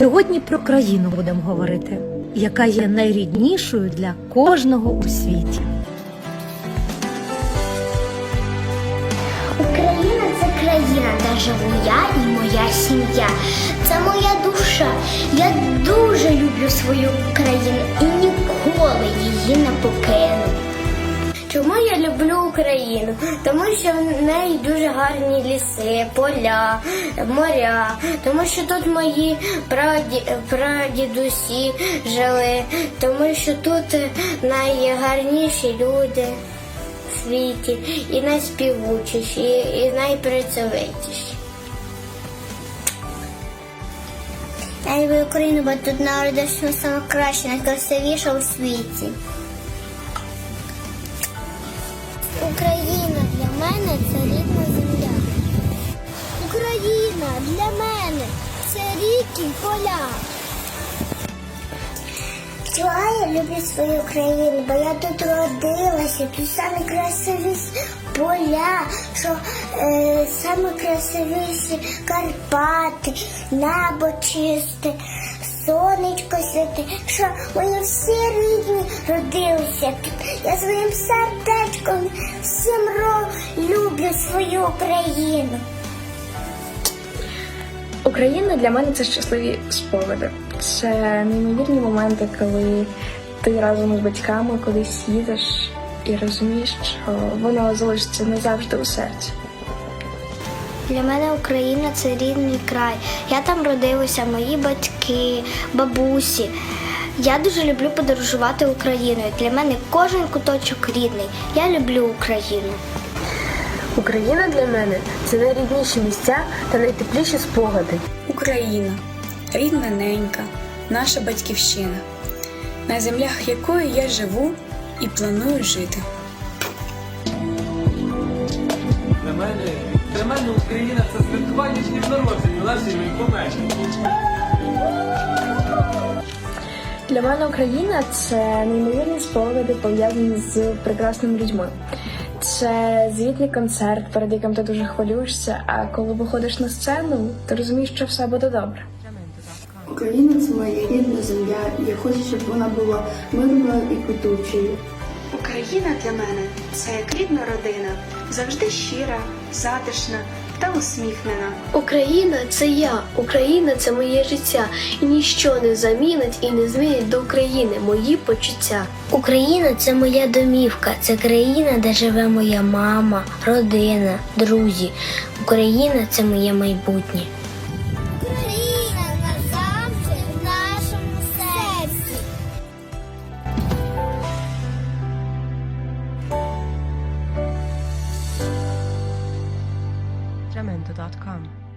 Сьогодні про країну будемо говорити, яка є найріднішою для кожного у світі. Україна це країна, де живу я і моя сім'я. Це моя душа. Я дуже люблю свою країну і ніколи її не покину. Чому я люблю Україну? Тому що в неї дуже гарні ліси, поля, моря. Тому що тут мої праді, прадідусі жили, тому що тут найгарніші люди в світі, і найспівучіші, і найпрацьовитіші. Я люблю Україну, бо тут народився саме краще, найкрасивіше у світі. Україна для мене це рідна земля. Україна для мене це ріки й поля. Чого я люблю свою країну, бо я тут родилася, тут самі красивіші поля, що е, самі красивіші Карпати, небо чисте, сонечко святе, що мої всі рідні родилися тут. Я своїм сердечком всім ро люблю свою Україну. Україна для мене це щасливі спогади. Це неймовірні моменти, коли ти разом з батьками кудись їдеш і розумієш, що воно залишиться назавжди у серці. Для мене Україна це рідний край. Я там родилася, мої батьки, бабусі. Я дуже люблю подорожувати Україною. Для мене кожен куточок рідний. Я люблю Україну. Україна для мене це найрідніші місця та найтепліші спогади. Україна, рідна ненька, наша батьківщина, на землях якої я живу і планую жити. Для мене, для мене Україна це святкування днів народження нашої помежі. Для мене Україна це неймовірні спогади, пов'язані з прекрасними людьми. Це звітний концерт, перед яким ти дуже хвилюєшся, а коли виходиш на сцену, ти розумієш, що все буде добре. Україна це моя рідна земля. Я хочу, щоб вона була мирною і квітучою. Україна для мене це як рідна родина, завжди щира, затишна та усміхнена. Україна це я, Україна це моє життя, і ніщо не замінить і не змінить до України мої почуття. Україна це моя домівка, це країна, де живе моя мама, родина, друзі. Україна це моє майбутнє. sacramento.com.